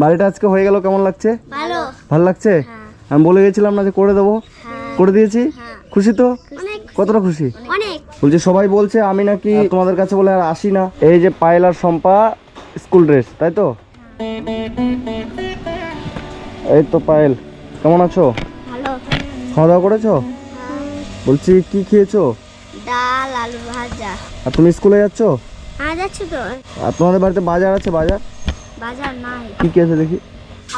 বাড়িটা আজকে হয়ে গেল কেমন লাগছে? ভালো। ভালো লাগছে? আমি বলে গেছিলাম না যে করে দেবো। হ্যাঁ। করে দিয়েছি? খুশি তো? কতটা খুশি? বলছি সবাই বলছে আমি নাকি তোমাদের কাছে বলে আর আসি না। এই যে পায়েল আর সম্পা স্কুল ড্রেস তাই তো? এই তো পায়েল কেমন আছো? খাওয়া দাওয়া করেছ? বলছি কি খেয়েছো? ডাল আলু ভাজা। আর তুমি স্কুলে যাচ্ছো? হ্যাঁ যাচ্ছি তো। আর তোমাদের বাড়িতে বাজার আছে বাজার? বাজার নাই। কি কি আছে দেখি?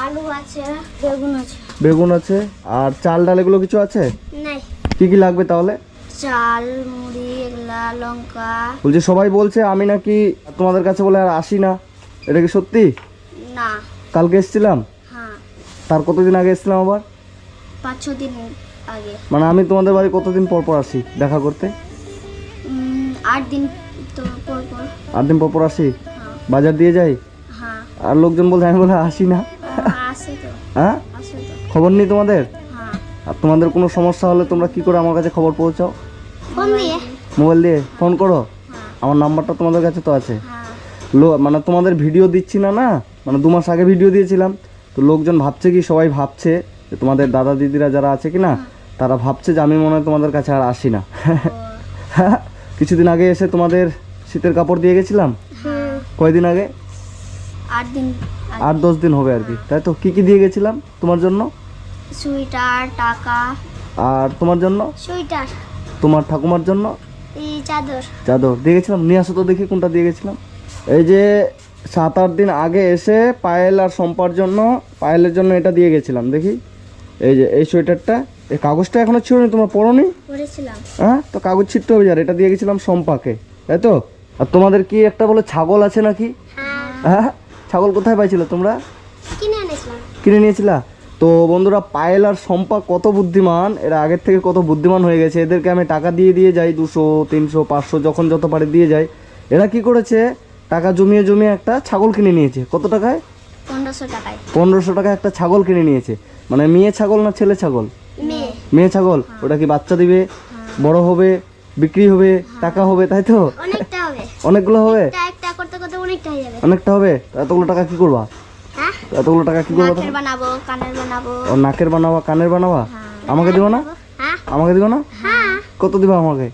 আলু আছে বেগুন আছে। বেগুন আছে আর চাল ডাল এগুলো কিছু আছে? নাই। কি কি লাগবে তাহলে? চাল মুড়ি এগুলা লঙ্কা। বলছি সবাই বলছে আমি নাকি তোমাদের কাছে বলে আর আসি না। এটা কি সত্যি? না। কালকে এসেছিলাম? হ্যাঁ। তার কতদিন আগে এসেছিলাম আবার? পাঁচ ছ দিন আগে। মানে আমি তোমাদের বাড়ি কতদিন পর পর আসি দেখা করতে? আট দিন পর পর। আট দিন পর পর আসি? হ্যাঁ। বাজার দিয়ে যাই? আর লোকজন বলছে আমি বলে আসি না। হ্যাঁ? খবর নেই তোমাদের? হ্যাঁ। আর তোমাদের কোনো সমস্যা হলে তোমরা কি করে আমার কাছে খবর পৌঁছাও? মোবাইল দিয়ে? ফোন করো। হ্যাঁ। আমার নাম্বারটা তোমাদের কাছে তো আছে। হ্যাঁ। লো মানে তোমাদের ভিডিও দিচ্ছি না না? মানে দু মাস আগে ভিডিও দিয়েছিলাম। তো লোকজন ভাবছে কি সবাই ভাবছে যে তোমাদের দাদা দিদিরা যারা আছে কি না তারা ভাবছে যে আমি মনে হয় তোমাদের কাছে আর আসি না। হ্যাঁ? কিছুদিন আগে এসে তোমাদের শীতের কাপড় দিয়ে গেছিলাম? কয়দিন আগে? আট দিন আট দশ দিন হবে আর কি। তাই তো? কি কি দিয়ে গেছিলাম তোমার জন্য? সুইটার টাকা। আর তোমার জন্য? সুইটার তোমার ঠাকুমার জন্য? এই চাদর। চাদর। দিয়ে গেছিলাম? নিয়ে আসো তো দেখি কোনটা দিয়ে গেছিলাম। এই যে সাত আট দিন আগে এসে পায়েল আর সম্পার জন্য পায়েলের জন্য এটা দিয়ে গেছিলাম। দেখি। এই যে এই সোয়েটারটা। এই কাগজটা এখনও ছিঁড়নি? তোমরা পড়োনি? পরেছিলাম হ্যাঁ? তো কাগজ ছিটতে হবে যার। এটা দিয়ে গেছিলাম সম্পাকে তাই তো? আর তোমাদের কি একটা বলে ছাগল আছে নাকি? হ্যাঁ। হ্যাঁ? ছাগল কোথায় পাইছিলে তোমরা? কিনে এনেছিলাম। কিনে নিয়েছিলা? তো বন্ধুরা পায়েল আর সম্পা কত বুদ্ধিমান? এরা আগের থেকে কত বুদ্ধিমান হয়ে গেছে। এদেরকে আমি টাকা দিয়ে দিয়ে যাই দুশো তিনশো পাঁচশো যখন যত পারে দিয়ে যাই। এরা কি করেছে? টাকা জমিয়ে জমিয়ে একটা ছাগল কিনে নিয়েছে। কত টাকায়? পনেরোশো টাকায়। পনেরোশো টাকা একটা ছাগল কিনে নিয়েছে। মানে মেয়ে ছাগল না ছেলে ছাগল? মেয়ে। মেয়ে ছাগল? ওটা কি বাচ্চা দিবে? বড় হবে? বিক্রি হবে? টাকা হবে? তাই তো? অনেকগুলো হবে একটা একটা করতে করতে অনেকটা হয়ে হবে? এতগুলো টাকা কি করবা? হ্যাঁ? এতগুলো টাকা কি করবা বানাবো কানের বানাবো। ও নাকের বানাবা কানের বানাবা? আমাকে দিবা না? হ্যাঁ? আমাকে দিবা না? হ্যাঁ। কত দিবা আমাকে?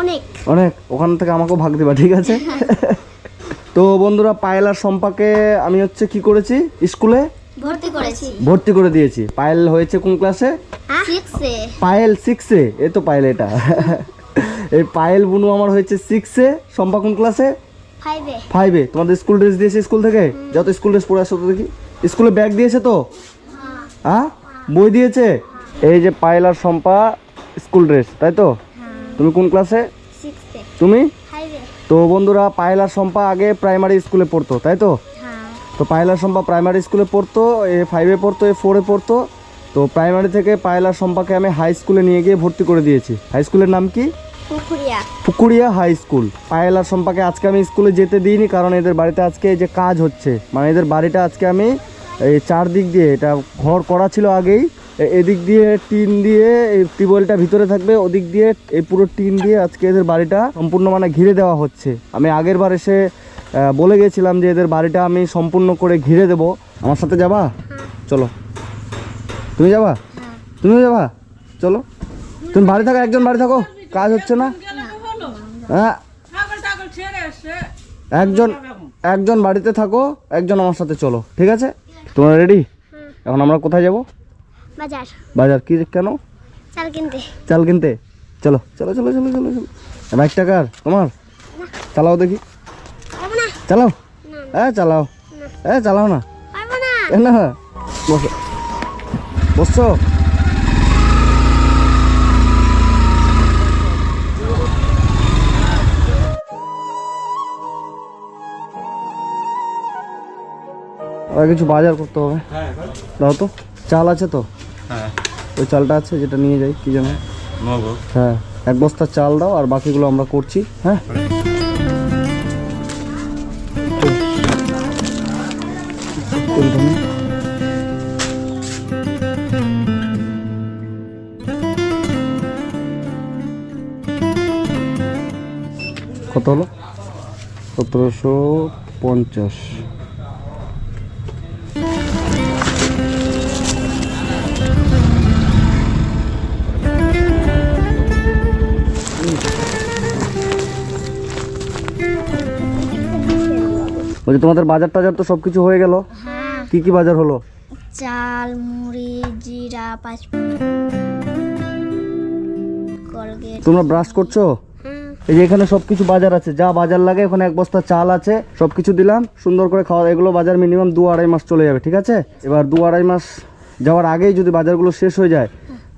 অনেক। অনেক? ওখান থেকে আমাকেও ভাগ দিবা ঠিক আছে? তো বন্ধুরা পায়েল আর সম্পাকে আমি হচ্ছে কি করেছি? স্কুলে ভর্তি করেছি। ভর্তি করে দিয়েছি। পায়েল হয়েছে কোন ক্লাসে? হ্যাঁ? পায়েল সিক্সে এ তো পায়েল এটা। এই পায়েল বুনু আমার হয়েছে সিক্সে সম্পা কোন ক্লাসে? ফাইভে তোমাদের স্কুল ড্রেস দিয়েছে স্কুল থেকে? যত স্কুল ড্রেস পরে আসো তো দেখি। স্কুলে ব্যাগ দিয়েছে তো? হ্যাঁ। বই দিয়েছে? এই যে পায়েল আর সম্পা স্কুল ড্রেস তাই তো? তুমি কোন ক্লাসে তুমি? তো বন্ধুরা পায়েল আর সম্পা আগে প্রাইমারি স্কুলে পড়তো তাই তো? হ্যাঁ। তো পায়েল আর সম্পা প্রাইমারি স্কুলে পড়তো এ ফাইভে পড়তো এ ফোরে পড়তো। তো প্রাইমারি থেকে পায়েল আর সম্পাকে আমি হাই স্কুলে নিয়ে গিয়ে ভর্তি করে দিয়েছি। হাই স্কুলের নাম কি? পুকুরিয়া। High school. পায়েল আর সম্পাকে আজকে আমি স্কুলে যেতে দিইনি কারণ এদের বাড়িতে আজকে এই যে কাজ হচ্ছে। মানে এদের বাড়িটা আজকে আমি এই চারদিক দিয়ে এটা ঘর করা ছিল আগেই এদিক দিয়ে টিন দিয়ে এই টিউবওয়েলটা ভিতরে থাকবে ওদিক দিয়ে এই পুরো টিন দিয়ে আজকে এদের বাড়িটা সম্পূর্ণ মানে ঘিরে দেওয়া হচ্ছে। আমি আগের বার এসে বলে গেছিলাম যে এদের বাড়িটা আমি সম্পূর্ণ করে ঘিরে দেব। আমার সাথে যাবা? চলো। তুমি যাবা? তুমিও যাবা? চলো। তুমি বাড়ি থাকো একজন বাড়ি থাকো। কাজ হচ্ছে না? হ্যাঁ। একজন একজন বাড়িতে থাকো একজন আমার সাথে চলো ঠিক আছে? তোমরা রেডি এখন আমরা কোথায় যাব? বাজার। বাজার কি কেন? চাল কিনতে। চাল কিনতে? চলো চলো চলো চলো চলো চলো। বাইক টাকার তোমার? চালাও দেখি। চালাও? হ্যাঁ চালাও। হ্যাঁ চালাও না। এ না। বসো। বসছো? আর কিছু বাজার করতে হবে। দাও তো। চাল আছে তো? হ্যাঁ। ওই চালটা আছে যেটা নিয়ে যাই কি জানো হ্যাঁ এক বস্তা চাল দাও আর বাকিগুলো আমরা করছি হ্যাঁ? কত হলো? সতেরোশো পঞ্চাশ। বলছি তোমাদের বাজার টাজার তো সব কিছু হয়ে গেল? হ্যাঁ। কি কি বাজার হলো? চাল মুড়ি জিরা পাঁচ তোমরা ব্রাশ করছ? এই যে এখানে সব কিছু বাজার আছে যা বাজার লাগে ওখানে এক বস্তা চাল আছে সব কিছু দিলাম সুন্দর করে খাওয়া এগুলো বাজার মিনিমাম দু আড়াই মাস চলে যাবে ঠিক আছে? এবার দু আড়াই মাস যাওয়ার আগেই যদি বাজারগুলো শেষ হয়ে যায়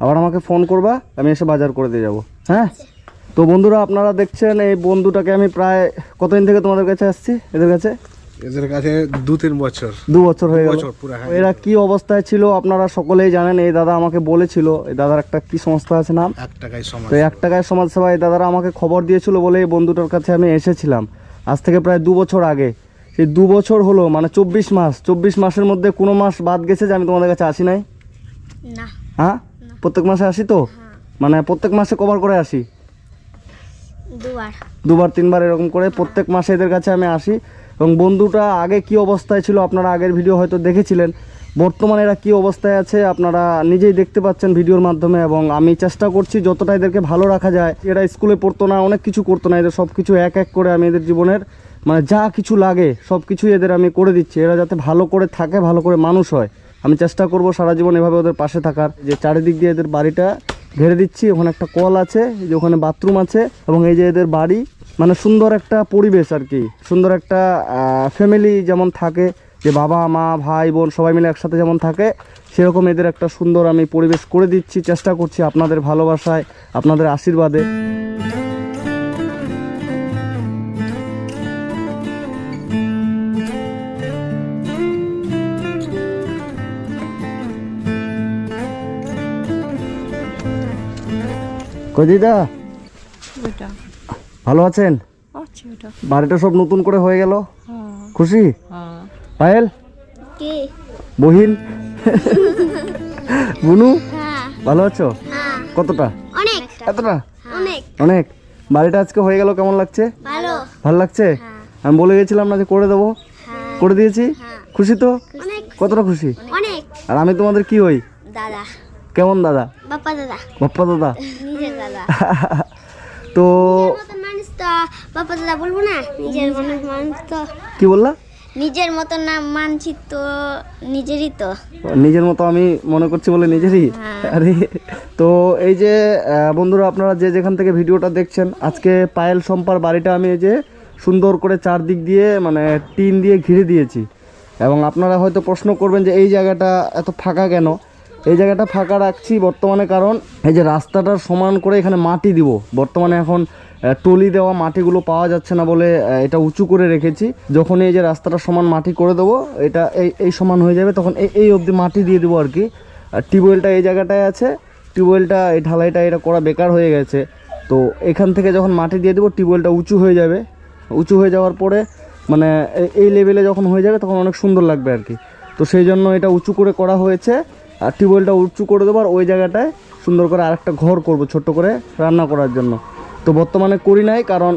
আবার আমাকে ফোন করবা আমি এসে বাজার করে দিয়ে যাব হ্যাঁ? তো বন্ধুরা আপনারা দেখছেন এই বন্ধুটাকে আমি প্রায় কতদিন থেকে তোমাদের কাছে আসছি? এদের কাছে? এদের কাছে দু তিন বছর। দু বছর হয়ে গেল। বছর পুরো, হ্যাঁ। এরা কি অবস্থায় ছিল আপনারা সকলেই জানেন এই দাদা আমাকে বলেছিল এই দাদার একটা কি সংস্থা আছে নাম? এক টাকায় সমাজ তো এক টাকায় সমাজসেবা এই দাদারা আমাকে খবর দিয়েছিল বলে এই বন্ধুটার কাছে আমি এসেছিলাম। আজ থেকে প্রায় দু বছর আগে। সেই দু বছর হলো মানে চব্বিশ মাস চব্বিশ মাসের মধ্যে কোনো মাস বাদ গেছে যে আমি তোমাদের কাছে আসি নাই? হ্যাঁ? প্রত্যেক মাসে আসি তো? মানে প্রত্যেক মাসে কভার করে আসি? দুবার। দুবার তিনবার এরকম করে প্রত্যেক মাসে এদের কাছে আমি আসি। এবং বন্ধুটা আগে কি অবস্থায় ছিল আপনারা আগের ভিডিও হয়তো দেখেছিলেন। বর্তমানে এরা কি অবস্থায় আছে আপনারা নিজেই দেখতে পাচ্ছেন ভিডিওর মাধ্যমে এবং আমি চেষ্টা করছি যতটা এদেরকে ভালো রাখা যায়। এরা স্কুলে পড়তো না, অনেক কিছু করতো না, এদের সব কিছু এক এক করে আমি এদের জীবনের মানে যা কিছু লাগে সব কিছুই এদের আমি করে দিচ্ছি। এরা যাতে ভালো করে থাকে, ভালো করে মানুষ হয়। আমি চেষ্টা করব সারা জীবন এভাবে ওদের পাশে থাকার। যে চারিদিক দিয়ে এদের বাড়িটা ঘেরে দিচ্ছি, ওখানে একটা কল আছে যে ওখানে বাথরুম আছে, এবং এই যে এদের বাড়ি মানে সুন্দর একটা পরিবেশ আর কি। সুন্দর একটা ফ্যামিলি যেমন থাকে, যে বাবা, মা, ভাই, বোন সবাই মিলে একসাথে যেমন থাকে, সেরকম এদের একটা সুন্দর আমি পরিবেশ করে দিচ্ছি, চেষ্টা করছি আপনাদের ভালোবাসায়, আপনাদের আশীর্বাদে। কদিদা ওটা ভালো আছেন? আছে ওটা বাড়িটা সব নতুন করে হয়ে গেল? হ্যাঁ। খুশি? হ্যাঁ। পায়েল? কে? বহিন বুনু? হ্যাঁ। ভালো আছো? হ্যাঁ। কতটা? অনেক। এতটা? অনেক। অনেক। বাড়িটা আজকে হয়ে গেল কেমন লাগছে? ভালো। ভালো লাগছে? আমি বলে গেছিলাম না যে করে দেবো। করে দিয়েছি। খুশি তো? কতটা খুশি? আর আমি তোমাদের কি হই? দাদা। কেমন দাদা? বাপ্পা দাদা। বাপ্পা দাদা? নিজের দাদা। তো মানুষ তো বাপ্পা দাদা বলব না? নিজের মানুষ মানুষ তো। কি বললা? নিজের মতন না মানছি তো নিজেরই তো। নিজের মতো আমি মনে করছি বলে নিজেরই? আরে তো এই যে বন্ধুরা আপনারা যে যেখান থেকে ভিডিওটা দেখছেন আজকে পায়েল সম্পার বাড়িটা আমি এই যে সুন্দর করে চারদিক দিয়ে মানে টিন দিয়ে ঘিরে দিয়েছি। এবং আপনারা হয়তো প্রশ্ন করবেন যে এই জায়গাটা এত ফাঁকা কেন? এই জায়গাটা ফাঁকা রাখছি বর্তমানে, কারণ এই যে রাস্তাটার সমান করে এখানে মাটি দিব। বর্তমানে এখন টলি দেওয়া মাটিগুলো পাওয়া যাচ্ছে না বলে এটা উঁচু করে রেখেছি। যখন এই যে রাস্তাটা সমান মাটি করে দেবো, এটা এই এই সমান হয়ে যাবে, তখন এই এই অবধি মাটি দিয়ে দেবো আর কি। আর টিউবওয়েলটা এই জায়গাটায় আছে, টিউবওয়েলটা, এই ঢালাইটা এটা করা বেকার হয়ে গেছে। তো এখান থেকে যখন মাটি দিয়ে দেবো, টিউবওয়েলটা উঁচু হয়ে যাবে। উঁচু হয়ে যাওয়ার পরে মানে এই লেভেলে যখন হয়ে যাবে, তখন অনেক সুন্দর লাগবে আর কি। তো সেই জন্য এটা উঁচু করে করা হয়েছে। আর টিউবওয়েলটা উঁচু করে দেবো আর ওই জায়গাটায় সুন্দর করে আরেকটা ঘর করব ছোট্ট করে রান্না করার জন্য। তো বর্তমানে করি নাই কারণ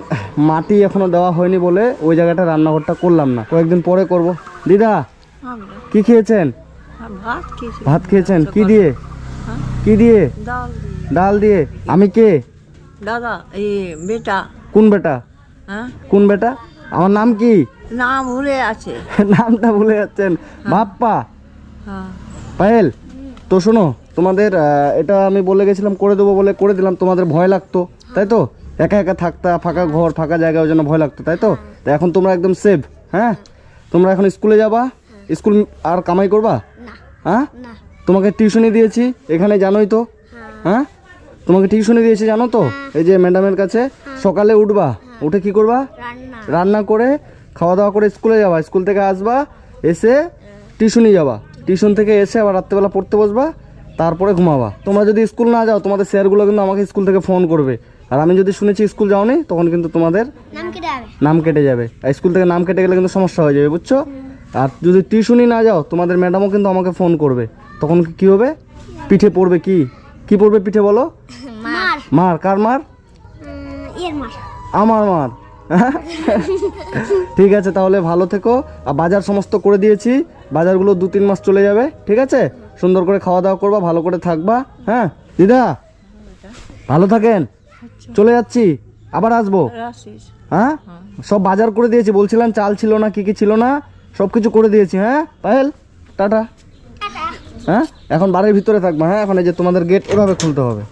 মাটি এখনও দেওয়া হয়নি বলে ওই জায়গাটা রান্নাঘরটা করলাম না। কয়েকদিন পরে করব। দিদা কি খেয়েছেন? ভাত খেয়েছেন? কি দিয়ে? হ্যাঁ? কি দিয়ে? ডাল দিয়ে। আমি কে? দাদা এই বেটা। কোন বেটা? হ্যাঁ? কোন বেটা? আমার নাম কি? নাম ভুলে আছে। নামটা ভুলে যাচ্ছেন। বাপ্পা। হ্যাঁ। পায়েল। তো শোনো তোমাদের এটা আমি বলে গেছিলাম করে দেবো বলে করে দিলাম তোমাদের ভয় লাগতো তাই তো? একা একা থাকতা ফাঁকা ঘর ফাঁকা জায়গা ওই জন্য ভয় লাগতো তাই তো? তো এখন তোমরা একদম সেভ হ্যাঁ? তোমরা এখন স্কুলে যাবা? স্কুল আর কামাই করবা? হ্যাঁ? তোমাকে টিউশনি দিয়েছি এখানে জানোই তো হ্যাঁ। তোমাকে টিউশনি দিয়েছি জানো তো? এই যে ম্যাডামের কাছে সকালে উঠবা উঠে কি করবা? রান্না। রান্না করে খাওয়া দাওয়া করে স্কুলে যাবা স্কুল থেকে আসবা এসে টিউশনি যাবা। টিউশন থেকে এসে আবার রাত্রেবেলা পড়তে বসবা তারপরে ঘুমাবা। তোমরা যদি স্কুল না যাও তোমাদের স্যারগুলো কিন্তু আমাকে স্কুল থেকে ফোন করবে। আর আমি যদি শুনেছি স্কুল যাওনি তখন কিন্তু তোমাদের নাম কেটে যাবে। আর স্কুল থেকে নাম কেটে গেলে কিন্তু সমস্যা হয়ে যাবে বুঝছ? আর যদি টিউশনই না যাও তোমাদের ম্যাডামও কিন্তু আমাকে ফোন করবে। তখন কি হবে? পিঠে পড়বে কি? কি পড়বে পিঠে বলো? মার। কার মার। আমার মার। ঠিক আছে তাহলে ভালো থেকো। আর বাজার সমস্ত করে দিয়েছি। বাজারগুলো দু তিন মাস চলে যাবে ঠিক আছে? সুন্দর করে খাওয়া দাওয়া করবা ভালো করে থাকবা হ্যাঁ? দিদা ভালো থাকেন। চলে যাচ্ছি আবার আসব। হ্যাঁ? সব বাজার করে দিয়েছি বলছিলাম চাল ছিল না কি কি ছিল না সব কিছু করে দিয়েছি হ্যাঁ? পায়েল টাটা। হ্যাঁ? এখন বাড়ির ভিতরে থাকবা হ্যাঁ? এখন এই যে তোমাদের গেট এভাবে খুলতে হবে।